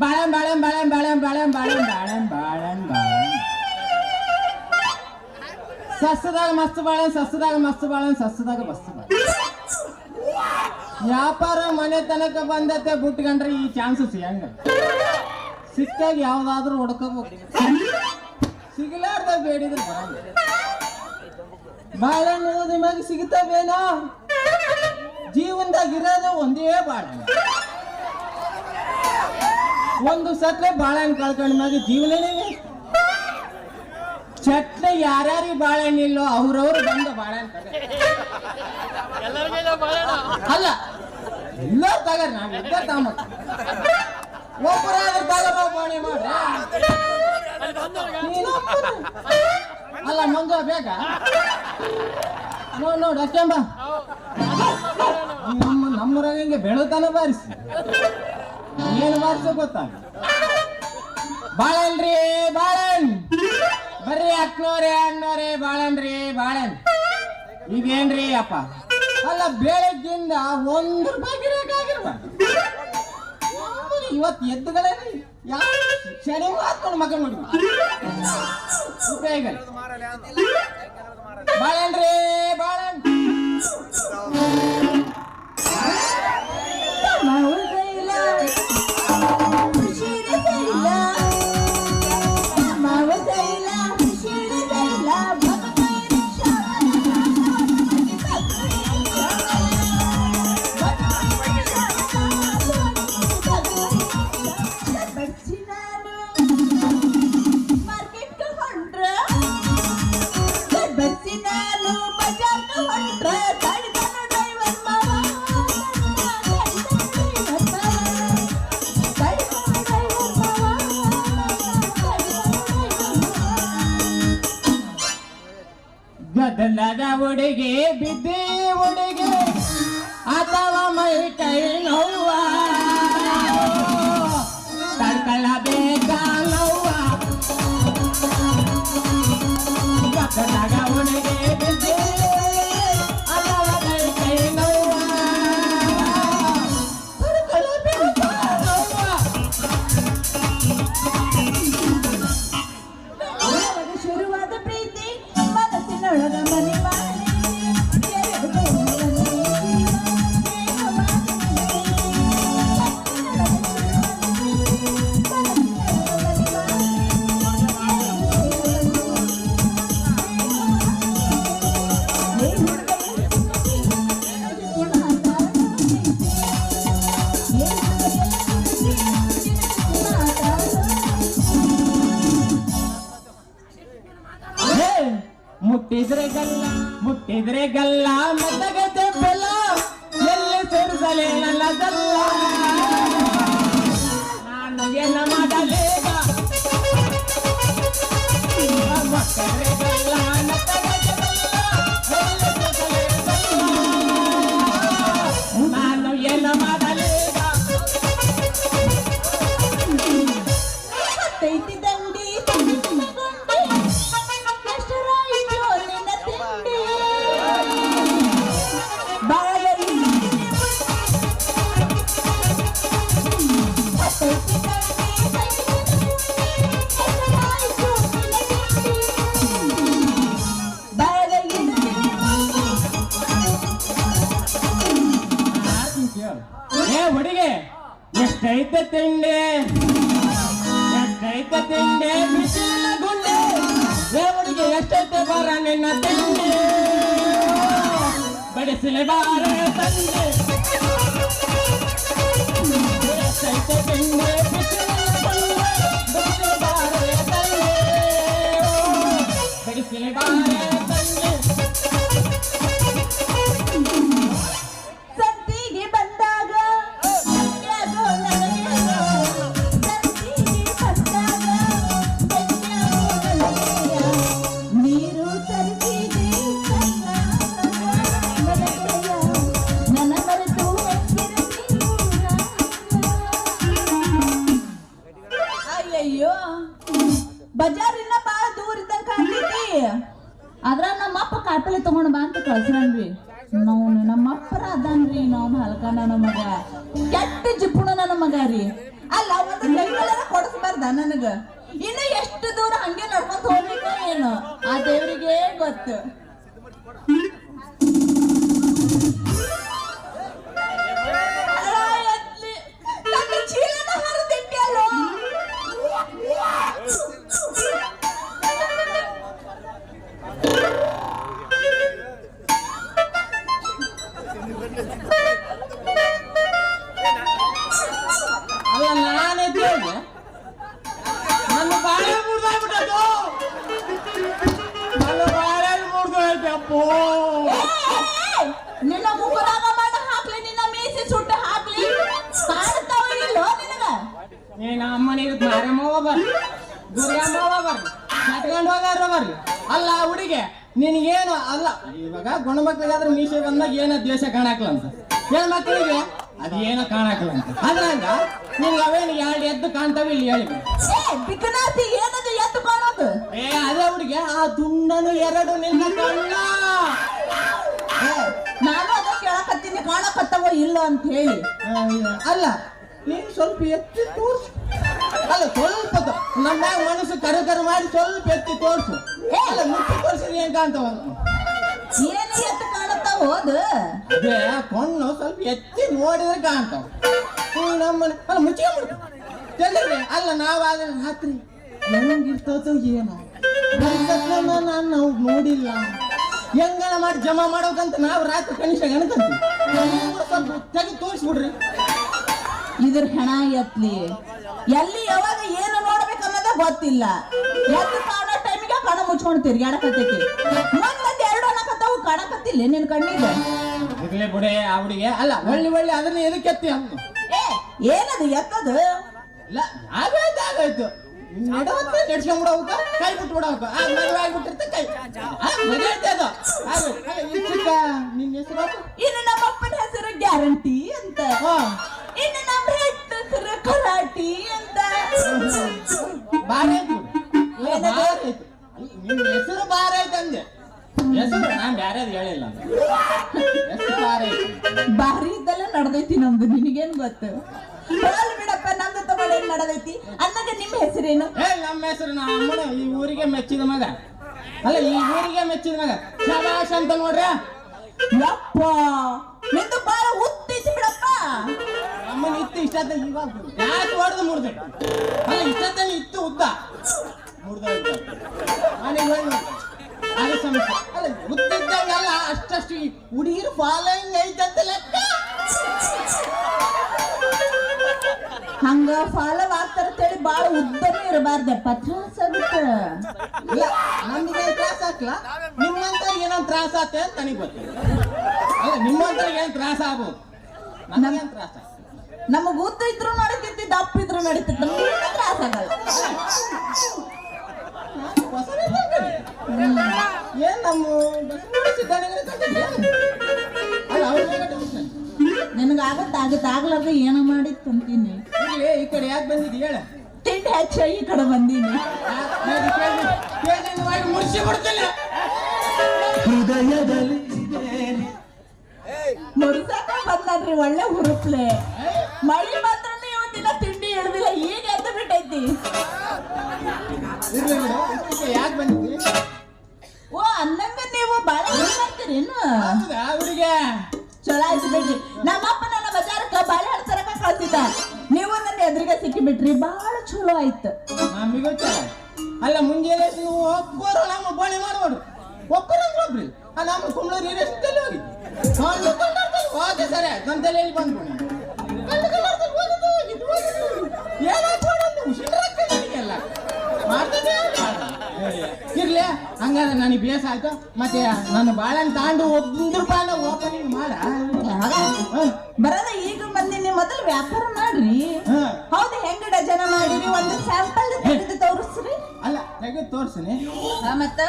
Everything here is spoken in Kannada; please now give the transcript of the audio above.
ಬಾಳೆಂ ಬಾಳೆಂ ಬಾಳೆಂ ಬಾಳೆಂ ಬಾಳೆಂ ಬಾಳೆಂ ಬಾಳೆಂ ಬಾಳೆಂ ಬಾಳೆಂ. ಸಸ್ಯದಾಗ ಮಸ್ತ್ ಬಾಳೆ, ಸಸ್ಯದಾಗ ಮಸ್ತ್ ಬಾಳೆ, ಸಸ್ಯದಾಗ ಮಸ್ತ್ ಬಾಳೆ. ವ್ಯಾಪಾರ ಮನೆ ತನಕ ಬಂದತೆ ಬಿಟ್ಕೊಂಡ್ರೆ ಈ ಚಾನ್ಸಸ್ ಹೆಂಗ? ಸಿಕ್ಕಾಗ ಯಾವ್ದಾದ್ರು ಹುಡ್ಕೋಬೇಕು. ಸಿಗಲಾರ್ದ ಬೇಡಿದ್ರೆ ಬರಂಗಿಲ್ಲ ಬಾಳೆಹಣ್ಣು ನಿಮಗೆ ಸಿಗುತ್ತವೇನೋ? ಜೀವನದಾಗ ಇರೋದು ಒಂದೇ ಬಾಳೆಹಣ್ಣು ಒಂದು ಸತ್ರೆ ಬಾಳೆಹಣ್ಣು ಕಳ್ಕೊಂಡ ಮ್ಯಾಗ ಜೀವನನೇ ಚಟ್ನೆ ಯಾರ್ಯಾರಿ ಯಾರ್ಯಾರಿಗೆ ಬಾಳೆಹಣ್ಣು ಇಲ್ಲೋ ಅವ್ರವ್ರು ಬಂದು ಬಾಳೆಹಣ್ಣು ಅಲ್ಲ ಎಲ್ಲ ತಗರ್ ನಾವು ಇದ್ದ ತಾಮತ್ ಒಬ್ಬರಾದ್ರೂ ತಗೋ ಬಾಣಿ ಮಾಡ್ರಿ. ಅಲ್ಲ ಮಂಜು ಬೇಗ. ನೋಡ್ ನೋಡ್ ಅಷ್ಟೇಂಬ ನಮ್ಮ ನಮ್ಮೂರಾಗ ಹಿಂಗೆ ಬೆಳತಾನೆ ಬಾರಿಸಿ. ಏನು ವರ್ಷ ಗೊತ್ತಾಗ ಬಾಳನ್ರಿ, ಬಾಳನ್. ಬರ್ರಿ ಅಕ್ನೋರೆ ಅಣ್ಣೋರೆ ಬಾಳನ್ರಿ, ಬಾಳನ್. ಇದೇನ್ರಿ ಅಪ್ಪ? ಅಲ್ಲ, ಬೆಳಗ್ಗಿಂದ ಒಂದು ರೂಪಾಯಿ ಗಿರಾಕಿರ್ಬಾರ್ದು ಇವತ್ತು ಎದ್ದುಗಳೇ ಯಾವ ಶನಿ ಮಾತ್ಕೊಂಡು ಮಗ ನೋಡಿ. ಉಪಯೋಗ ಬಾಳನ್ರಿ, ಬಾಳನ್. ಮಾವುದೈಲ ಹಚ್ಚಿ ನಾನು ಮಾರ್ಕೆಟ್ ಅಥವಾ ಮೈ ಕೈ ನೋವಾ I love it. ಮುಟ್ಟಿದ್ರೆ ಗಲ್ಲ ಮುಟ್ಟಿದ್ರೆ ಗಲ್ಲ ಮೆತ್ತಗತೆ ಬೆಲ್ಲ ಎಲ್ಲಿ ಸೇರಿಸಲೇ ನನ್ನದಲ್ಲ ನಾನು ಏನು ಮಾಡಲೇಗ ಮುಟ್ಟಿದ್ರೆ ಎಷ್ಟೈತೆ ತಿಂಡೆ. ಕೈಪ ತಿಂಡೆ. ಬಿಸಿಲ ಗುಂಡೆ ದೇವರಿಗೆ ಎಷ್ಟೊತ್ತೆ ಎಷ್ಟೈತೆ ಬಾರ ನಿನ್ನ ತಿಂಡಿ. ಬಡಿಸಲೇ ಬಾರ ತಂದೆ. ಅಯ್ಯಯ್ಯೋ. ಬಜಾರಿನ ಬಾಳ ದೂರ ಇದ್ದಂಗ ಕಾಣ್ತೈತಿ. ಅದ್ರ ನಮ್ಮಪ್ಪ ಕಾಯಿಪಲ್ಲೆ ತಗೊಂಡ್ ಬಾ ಅಂತ ಕಳ್ಸ್ರನ್ರಿ ನಾವು ನಮ್ಮಪ್ಪರ ಅದಾನ್ರಿ ನಾವು ಹಲ್ಕ ನನ್ನ ಮಗ. ಕೆಟ್ಟ ಜಿಪ್ಪುಣ ನನ್ನ ಮಗ ರೀ. ಅಲ್ಲ, ಒಂದು ಕೈಗಳೆಲ್ಲ ಕೊಡಿಸ್ಬಾರ್ದ ನನಗ. ಇನ್ನು ಎಷ್ಟು ದೂರ ಹಂಗೆ ನಡ್ಕೊಂತ ಹೋಗ್ಬೇಕು ಏನು? ಆ ದೇವರಿಗೆ ಗೊತ್ತು. ದುರ್ಗಮ್ಮವ ಬರ್ರಿ ಕಟ್ಕೊಂಡು ಹೋಗಾರ ಅಲ್ಲ ಹುಡುಗಿ ನಿನಗೇನು ಅಲ್ಲ ಇವಾಗ ಗಂಡು ಮಕ್ಳಿಗಾದ್ರೆ ಮೀಸೆ ಬಂದಾಗ ಏನ ದ್ವೇಷ ಕಾಣಾಕ್ಲಂತ. ಮಕ್ಕಳಿಗೆ ಅದೇನೋ ಕಾಣಾಕ್ಲ ಅಂತ ಅದ್ರಂಗ ನಿನ್ಗೆ ಅವೇನು ಎರಡು ಎದ್ದು ಕಾಣ್ತಾವ ಇಲ್ಲಿ ಹೇಳಿ. ಏನದು ಎದ್ದು ಕಾಣೋದು? ಏ ಅದೇ ಹುಡುಗಿ ಆ ದುಂಡನು ಎರಡು ನಿನ್ನ ಕಣ್ಣ. ನಾನು ಅದ ಕೇಳಕತ್ತೀನಿ ಕಾಣಕತ್ತವ ಇಲ್ಲ ಅಂತ ಹೇಳಿ. ಅಲ್ಲ ನೀನು ಸ್ವಲ್ಪ ಎತ್ತಿ ತೋರ್ಸು. ಅಲ್ಲ ಸ್ವಲ್ಪ ನಮ್ಮ ಮನಸ್ಸು ಕರು ಕರು ಮಾಡಿ ಸ್ವಲ್ಪ ಎತ್ತಿ ತೋರ್ಸು. ಅಲ್ಲ ಮುಟ್ಟಿ ತೋರ್ಸಿದ್ರೆ ಏನ್ ಕಾಣ್ತಾವ? ಏನು ಎತ್ತ ಕಾಣತ್ತಾವ ಹೋದು? ಅದೇ ಕಣ್ಣು ಸ್ವಲ್ಪ ಎತ್ತಿ ನೋಡಿದ್ರೆ ಕಾಣ್ತಾವ. ಹ್ಞೂ ನಮ್ಮ ಅಲ್ಲ ಮುಚ್ಕೊಂಡ್ಬಿಡ್ತು ತಿಳಿದ್ರಿ ಅಲ್ಲ ನಾವಾದ್ರೆ ರಾತ್ರಿ. ಹೆಂಗಿರ್ತದೋ ಏನೋ. ನಾನು ನಾವು ನೋಡಿಲ್ಲ. ಹೆಂಗನ ಮಾಡಿ ಜಮಾ ಮಾಡೋಕಂತ ನಾವು ರಾತ್ರಿ ಕನಿಷ್ಠ ಗಣಕಂತೀವಿ. ಸ್ವಲ್ಪ ತೆಗೆದು ತೋರಿಸ್ಬಿಡ್ರಿ. ಇದ್ರ ಹೆಣ ಎತ್ಲಿ. ಎಲ್ಲಿ ಯಾವಾಗ ಏನು ನೋಡ್ಬೇಕು ಅನ್ನೋದ ಗೊತ್ತಿಲ್ಲ. ಎದ್ದು ಕಾಣೋ ಟೈಮಿಗೆ ಕಣ ಮುಚ್ಕೊಂಡು ತಿರ್ಗಾಡಕತ್ತೈತಿ ಒಂದೊಂದ್ ಎರಡು ಅನ್ನಕತ್ತಾವು ಕಾಣಕತ್ತಿಲ್ಲ ನಿನ್ ಕಣ್ಣಿಗೆ. ಇರ್ಲಿ ಬಿಡೆ ಅವಡಿಗೆ ಅಲ್ಲ ಒಳ್ಳೆ ಒಳ್ಳೆ ಅದನ್ನ ಎದಕ್ಕೆ ಎತ್ತಿ ಏ ಏನದು ಎತ್ತದು? ಇಲ್ಲ ಆಗಾಯ್ತು ಆಗಾಯ್ತು ನಡವತ್ತ ನಡ್ಸ್ಕೊಂಡ್ಬಿಡವ್ಕ ಕೈ ಬಿಟ್ಬಿಡವ್ಕ ಆ ಮದುವೆ ಆಗ್ಬಿಟ್ಟಿರ್ತ ಕೈ. ಆ ಮದುವೆ ಅದು. ಆಗೋಯ್ತು. ಅಲ್ಲ, ಈ ಚಿಕ್ಕ ನಿನ್ನ ಹೆಸರು ಇನ್ನು ನಮ್ಮಪ್ಪನ ಹೆಸರು ಗ್ಯಾರಂಟಿ ಅಂತ. ಇನ್ನು ನಮ್ಮ ಹೆಸರು ಕರಾಟಿ ಬಾರ ಬಾರ ಅಲ್ಲ, ಹೆಸರು ಬಾರ ಐತೆ ಅಂದೆ ಹೆಸರು ನಾನ್ ಬ್ಯಾರೆ ಹೇಳಿಲ್ಲ ಹೆಸರು ಬಾರ ಬಾರಿ ಇದ್ದಲ್ಲ ನಡ್ದೈತಿ ನಮ್ದು ನಿನಗೇನ್ ಗೊತ್ತು ಹೋಗ್ಲಿ ಬಿಡಪ್ಪ ನಮ್ದು ತಗೊಂಡು ಏನ್ ನಡೆದೈತಿ ನಿಮ್ಮ ಹೆಸರೇನು ಏ ನಮ್ಮ ಹೆಸರು ನಮ್ಮ ಈ ಊರಿಗೆ ಮೆಚ್ಚಿದ ಮಗ ಅಲ್ಲ ಈ ಊರಿಗೆ ಮೆಚ್ಚಿದ ಮಗ ಶಬಾಷ್ ಅಂತ ನೋಡ್ರಿ ಯಪ್ಪ ನಿಂದು ಬಾಳ ಅಮ್ಮನ ಇತ್ತು ಇಷ್ಟದ ಇವಾಗ ಯಾಕೆ ಹೊಡೆದು ಮುಡ್ದು ಅಲ್ಲ ಇಷ್ಟದಲ್ಲಿ ಇತ್ತು ಉದ್ದ. ಮುರಿದ ಮನೆಗೆ ಹೋಗಿ. ಅದು ಸಮಸ್ಯೆ. ಅಲ್ಲ ಉದ್ದಿದ್ದಂಗೆಲ್ಲ ಅಷ್ಟಷ್ಟು ಹುಡುಗಿರು ಫಾಲೋಯಿಂಗ್ ಐತಂತ ಲೆಕ್ಕ. ಹಂಗ ಫಾಲೋ ಆಗ್ತಾರ ಅಂತೇಳಿ ಬಾಳ ಉದ್ದನೇ ಇರಬಾರ್ದೆ. ತ್ರಾಸ ಆಗುತ್ತೆ ಇಲ್ಲ, ನಮ್ಗೆ ತ್ರಾಸ ಹಾಕ್ಲ ನಿಮ್ಮಂತ ಏನೋ ತ್ರಾಸ ಆತ ಅಂತ ನನಗೆ ಗೊತ್ತಿಲ್ಲ ಅಲ್ಲ ನಿಮ್ಮಂತ ಏನು ತ್ರಾಸ ಆಗ್ಬೋದು? ನಮಗೇನು ತ್ರಾಸ? ನಮಗ್ ಉದ್ದ ಇದ್ರು ನಡೀತಿತ್ತು ದಪ್ಪ ಇದ್ರು ನಡೀತಿತ್ತು ತ್ರಾಸ ಆಗಲ್ಲ. ಏನ್ ನಮ್ಮ ಬಸವಣ್ಣ ಸಿದ್ಧಾರ್ಥಗಳು ತಂದಿದ್ರಿ? ಅಲ್ಲ ಅವ್ರ ಮೇಲೆ ಟೆನ್ಷನ್. ನಿನಗ ಆಗತ್ತ ಆಗ್ಲಾರ್ದ ಏನೋ ಮಾಡಿತ್ತು ಅಂತೀನಿ? ಈ ಕಡೆ ಯಾಕೆ ಬಂದಿದ್ದಿ ಹೇಳ. ತಿಂಡಿ ಹೆಚ್ಚ ಈ ಕಡೆ ಬಂದೀನಿ. ಮುರ್ಸಿ ಹೃದಯದಲ್ಲಿ ಮುರ್ಸಾಕ ಬಂದ್ರಿ ಒಳ್ಳೆ ಹುರುಪ್ಲೆ. ನನ್ನ ಬಹಳ ಚಲೋ ಆಯ್ತು. ನಮಿಗೂ ಚಲ ಅಲ್ಲ ಮುಂಜಾನೆ ನೀವು ಒಬ್ಬರು ನಮ್ಮ ಬಾಳೆ ಮಾಡೋರು ಒಬ್ಬರು ಅಂದ್ರೆ ಒಬ್ರಿ ಆ ನಮ್ಮ ಕುಂಬ್ಳೂರು ಹೋಗಿದ್ವಿ ಕಣ್ಣಾಡ್ದಲ್ಲಿ ಹೋದೆ ಸರಿ ತಲೆಯಲ್ಲಿ ಬಂದ್ಬಿಡಿ? ಕಣ್ಣು ಇದು ನನಗೆಲ್ಲ? ಮಾಡ್ತದೆ ಇರ್ಲಿ ಹಂಗಾದ್ರೆ ನನಗೆ ಬೇಸ ಆಯ್ತು. ಮತ್ತೆ ನನ್ನ ಬಾಳೆಹಣ್ಣು ತಾಂಡು ಒಂದು ರೂಪಾಯಿನ ಓಪನಿಂಗ್ ಮಾಡ. ಬರದ ಈಗ ಮೊದಲು ವ್ಯಾಪಾರ ಮಾಡ್ರಿ. ಹಾ. ಹೌದು ಹೆಂಗ ಡಜನ ಮಾಡಿರಿ? ಒಂದು ಸ್ಯಾಂಪಲ್ ತೆಗೆದು ತೋರಿಸ್ರಿ. ಅಲ್ಲ ತೆಗೆದು ತೋರ್ಸಿನಿ ಮತ್ತ?